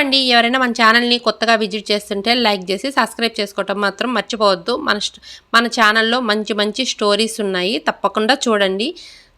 అండి. ఎవరైనా మన ఛానల్ని కొత్తగా విజిట్ చేస్తుంటే లైక్ చేసి సబ్స్క్రైబ్ చేసుకోవటం మాత్రం మర్చిపోవద్దు. మన మన ఛానల్లో మంచి మంచి స్టోరీస్ ఉన్నాయి. తప్పకుండా చూడండి.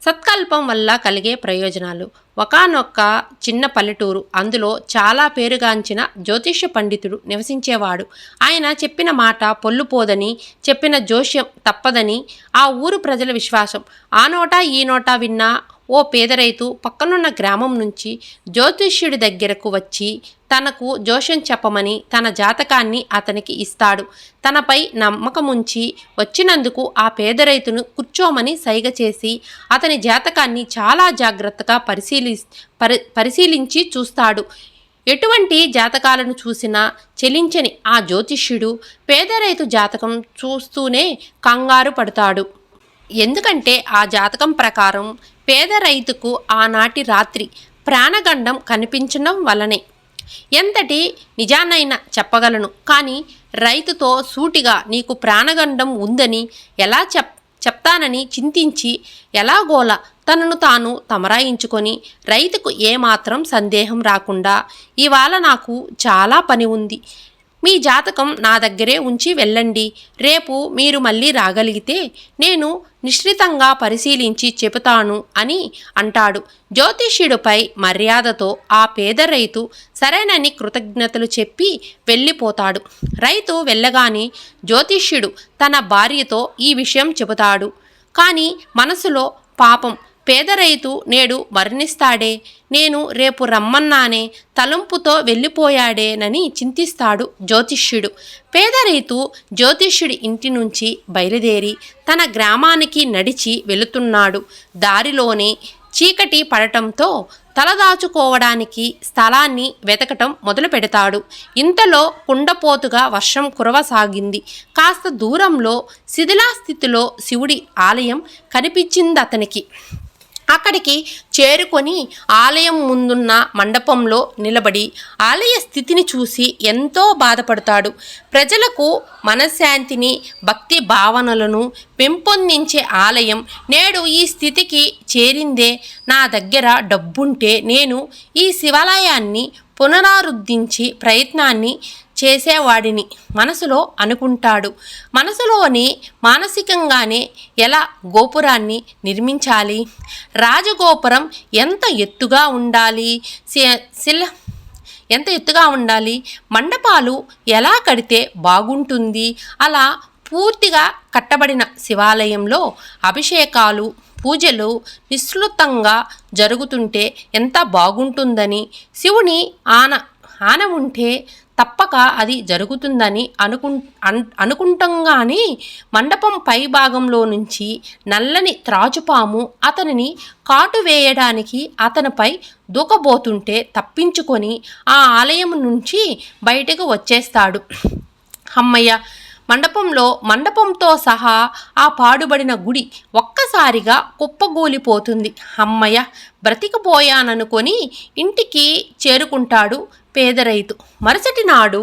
సత్కల్పం వల్ల కలిగే ప్రయోజనాలు. ఒకానొక్క చిన్న పల్లెటూరు. అందులో చాలా పేరుగాంచిన జ్యోతిష్య పండితుడు నివసించేవాడు. ఆయన చెప్పిన మాట పొల్లుపోదని చెప్పిన జోష్యం తప్పదని ఆ ఊరు ప్రజల విశ్వాసం. ఆ నోట ఈ నోట విన్నా ఓ పేద రైతు పక్కనున్న గ్రామం నుంచి జ్యోతిష్యుడి దగ్గరకు వచ్చి తనకు జోషం చెప్పమని తన జాతకాన్ని అతనికి ఇస్తాడు. తనపై నమ్మకముంచి వచ్చినందుకు ఆ పేద రైతును కూర్చోమని సైగ చేసి అతని జాతకాన్ని చాలా జాగ్రత్తగా పరిశీలి పరి పరిశీలించి చూస్తాడు. ఎటువంటి జాతకాలను చూసినా చెలించని ఆ జ్యోతిష్యుడు పేద రైతు జాతకం చూస్తూనే కంగారు పడతాడు. ఎందుకంటే ఆ జాతకం ప్రకారం పేద రైతుకు ఆనాటి రాత్రి ప్రాణగండం కనిపించడం వలనే. ఎంతటి నిజానైనా చెప్పగలను. కానీ రైతుతో సూటిగా నీకు ప్రాణగండం ఉందని ఎలా చెప్ చెప్తానని చింతించి ఎలాగోలా తనను తాను తమరాయించుకొని రైతుకు ఏమాత్రం సందేహం రాకుండా ఇవాళ నాకు చాలా పని ఉంది. మీ జాతకం నా దగ్గరే ఉంచి వెళ్ళండి. రేపు మీరు మళ్ళీ రాగలిగితే నేను నిశ్చితంగా పరిశీలించి చెబుతాను అని అంటాడు. జ్యోతిష్యుడిపై మర్యాదతో ఆ పేద రైతు సరేనని కృతజ్ఞతలు చెప్పి వెళ్ళిపోతాడు. రైతు వెళ్ళగానే జ్యోతిష్యుడు తన భార్యతో ఈ విషయం చెబుతాడు. కానీ మనసులో పాపం పేద రైతు నేడు మరణిస్తాడే నేను రేపు రమ్మన్నానే తలంపుతో వెళ్ళిపోయాడేనని చింతిస్తాడు జ్యోతిష్యుడు. పేద రైతు జ్యోతిష్యుడి ఇంటి నుంచి బయలుదేరి తన గ్రామానికి నడిచి వెళుతున్నాడు. దారిలోనే చీకటి పడటంతో తలదాచుకోవడానికి స్థలాన్ని వెతకటం మొదలు పెడతాడు. ఇంతలో కుండపోతుగా వర్షం కురవసాగింది. కాస్త దూరంలో శిథిలాస్థితిలో శివుడి ఆలయం కనిపించింది అతనికి అక్కడికి చేరుకొని ఆలయం ముందున్న మండపంలో నిలబడి ఆలయ స్థితిని చూసి ఎంతో బాధపడతాడు. ప్రజలకు మనశ్శాంతిని భక్తి భావనలను పెంపొందించే ఆలయం నేడు ఈ స్థితికి చేరిందే. నా దగ్గర డబ్బుంటే నేను ఈ శివాలయాన్ని పునరుద్ధరించి ప్రయత్నాన్ని చేసేవాడిని. మనసులో అనుకుంటాడు. మనసులోని మానసికంగానే ఎలా గోపురాన్ని నిర్మించాలి? రాజగోపురం ఎంత ఎత్తుగా ఉండాలి? శి- శిల ఎంత ఎత్తుగా ఉండాలి? మండపాలు ఎలా కడితే బాగుంటుంది? అలా పూర్తిగా కట్టబడిన శివాలయంలో అభిషేకాలు పూజలు విస్తృతంగా జరుగుతుంటే ఎంత బాగుంటుందని శివుని ఆన ఆన ఉంటే తప్పక అది జరుగుతుందని అనుకుం అన్ అనుకుంటంగానే మండపం పై భాగంలో నుంచి నల్లని త్రాచుపాము అతనిని కాటు వేయడానికి అతనిపై దూకబోతుంటే తప్పించుకొని ఆ ఆలయం నుంచి బయటకు వచ్చేస్తాడు. అమ్మయ్య! మండపంలో మండపంతో సహా ఆ పాడుబడిన గుడి ఒక్కసారిగా కుప్పగూలిపోతుంది. అమ్మయ్య! బ్రతికిపోయాననుకొని ఇంటికి చేరుకుంటాడు పేదరైతు. మరుసటి నాడు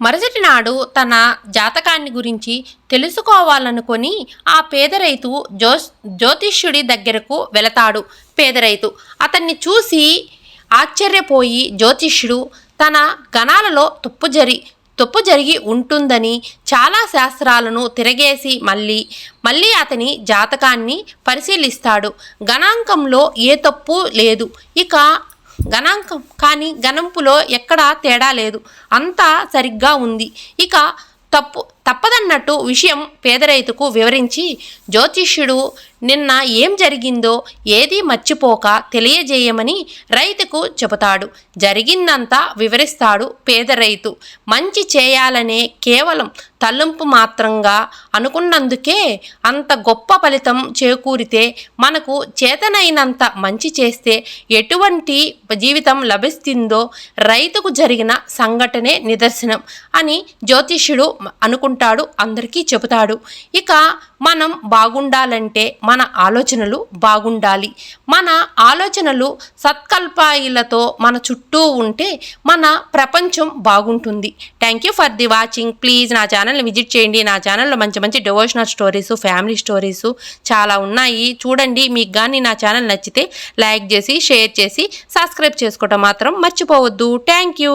మరుసటి నాడు తన జాతకాన్ని గురించి తెలుసుకోవాలనుకొని ఆ పేద రైతు జ్యో జ్యోతిష్యుడి దగ్గరకు వెళతాడు పేద రైతు అతన్ని చూసి ఆశ్చర్యపోయి జ్యోతిష్యుడు తన గణాలలో తుప్పు జరి తప్పు జరిగి ఉంటుందని చాలా శాస్త్రాలను తిరగేసి మళ్ళీ మళ్ళీ అతని జాతకాన్ని పరిశీలిస్తాడు. గణాంకంలో ఏ తప్పు లేదు. ఇక గణాంకం కానీ గణంపులో ఎక్కడా తేడా లేదు. అంతా సరిగ్గా ఉంది. ఇక తప్పు తప్పదన్నట్టు విషయం పేద రైతుకు వివరించి జ్యోతిష్యుడు నిన్న ఏం జరిగిందో ఏదీ మర్చిపోక తెలియజేయమని రైతుకు చెబుతాడు. జరిగిందంతా వివరిస్తాడు పేద రైతు మంచి చేయాలనే కేవలం తల్లింపు మాత్రంగా అనుకున్నందుకే అంత గొప్ప ఫలితం చేకూరితే మనకు చేతనైనంత మంచి చేస్తే ఎటువంటి జీవితం లభిస్తుందో రైతుకు జరిగిన సంఘటనే నిదర్శనం అని జ్యోతిష్యుడు అనుకుంటాడు ఉంటాడు అందరికీ చెబుతాడు. ఇక మనం బాగుండాలంటే మన ఆలోచనలు బాగుండాలి. మన ఆలోచనలు సత్కల్పాయిలతో మన చుట్టూ ఉంటే మన ప్రపంచం బాగుంటుంది. Thank you for the watching please నా ఛానల్ని విజిట్ చేయండి. నా ఛానల్లో మంచి మంచి డివోషనల్ స్టోరీస్ ఫ్యామిలీ స్టోరీస్ చాలా ఉన్నాయి. చూడండి మీకు కానీ నా ఛానల్ నచ్చితే లైక్ చేసి షేర్ చేసి సబ్స్క్రైబ్ చేసుకోవటం మాత్రం మర్చిపోవద్దు. Thank you